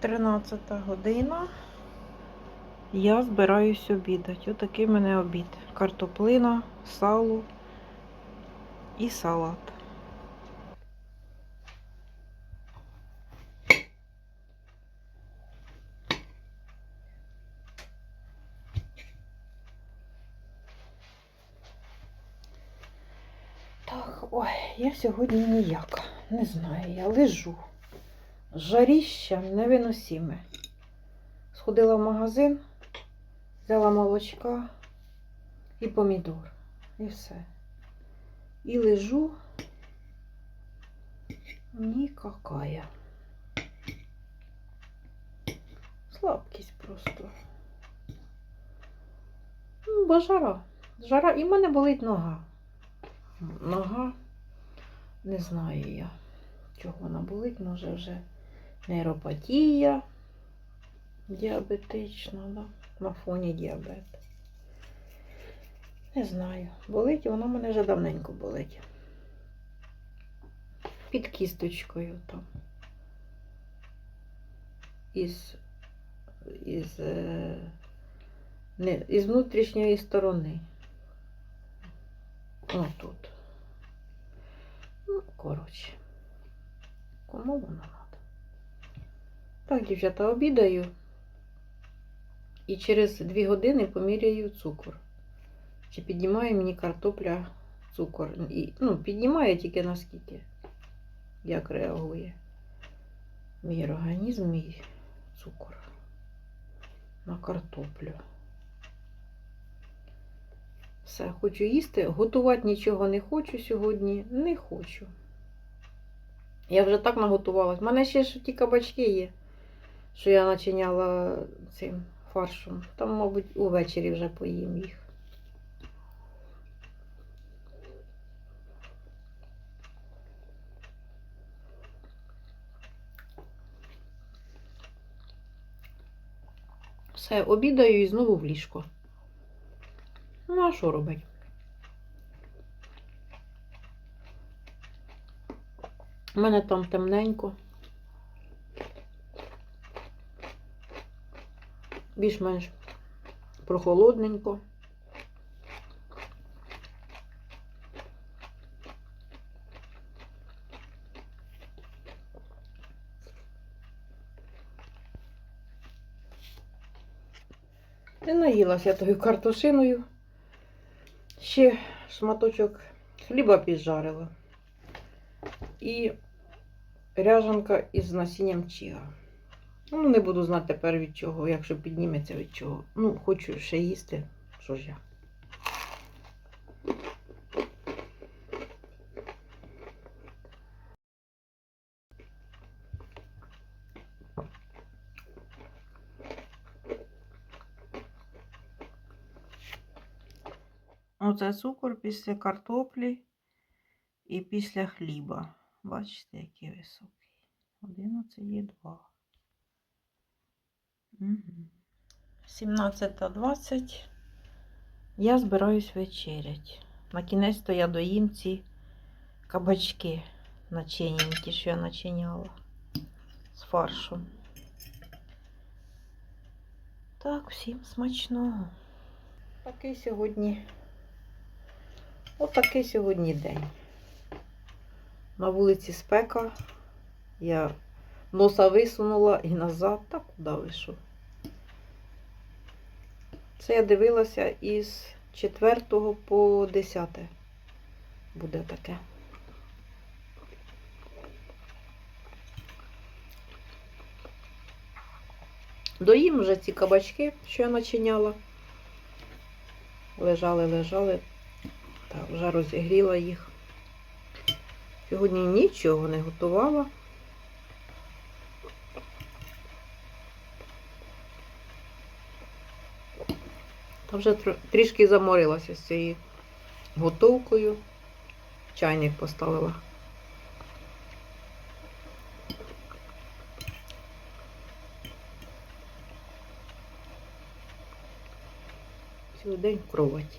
13 година. Я збираюсь обідати. Отакий в мене обід. Картоплина, сало і салат. Так, ой, я сьогодні ніяка. Не знаю, я лежу. Жаріща невиносиме. Сходила в магазин, взяла молочка і помідор. І все. І лежу нікакая. Слабкість просто. Ну, бо жара. Жара. І в мене болить нога. Нога. Не знаю я, чого вона болить, може вже нейропатія діабетична, да? на фоні діабету. Не знаю. Болить, вона в мене вже давненько болить. Під кісточкою там. Із, із, е, не, із внутрішньої сторони. Отут. Ну, коротше. Кому воно? Так, дівчата, обідаю. І через дві години поміряю цукор. Чи піднімає мені картопля цукор? І, ну, піднімає тільки наскільки, як реагує мій організм, мій цукор на картоплю. Все, хочу їсти. Готувати нічого не хочу сьогодні. Не хочу. Я вже так наготувалась. У мене ще ж ті кабачки є, що я начиняла цим фаршем. Там, мабуть, увечері вже поїм їх. Все, обідаю і знову в ліжко. Ну, а що робить? У мене там темненько. Більш-менш прохолодненько. І наїлася тою картошиною. Ще шматочок хліба піджарила. І ряжанка із насінням чіга. Ну, не буду знати тепер від чого, якщо підніметься від чого. Ну, хочу ще їсти. Що ж я? Оце цукор після картоплі і після хліба. Бачите, який високий. 11,2. Угу. 17.20. Я збираюсь вечерять. На кінець то я доїм ці кабачки начиненькі, що я начиняла з фаршем. Так, всім смачного. Такий сьогодні. Отакий сьогодні день. На вулиці спека. Я носа висунула і назад, так куди вийшов. Це я дивилася із 4 по 10 буде таке. Доїм вже ці кабачки, що я начиняла. Лежали, лежали. Так, вже розігріла їх. Сьогодні нічого не готувала. Вже трішки заморилася з цією готовкою. Чайник поставила. Цілий день в кроваті.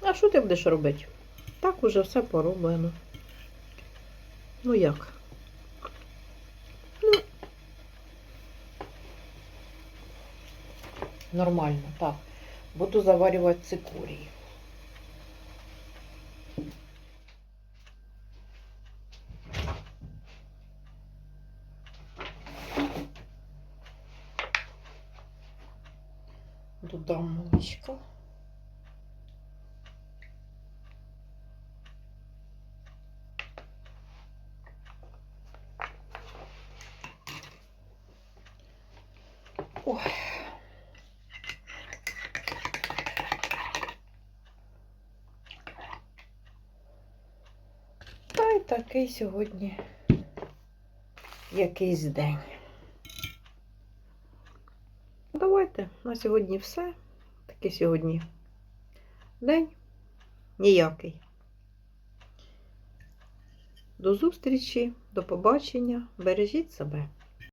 А що ти будеш робити? Так уже все пороблено. Ну як? Ну, нормально, так. Буду заварювати цикорій. Додам молочка. Ой. Та й такий сьогодні якийсь день. Давайте на сьогодні все. Такий сьогодні день ніякий. До зустрічі, до побачення. Бережіть себе.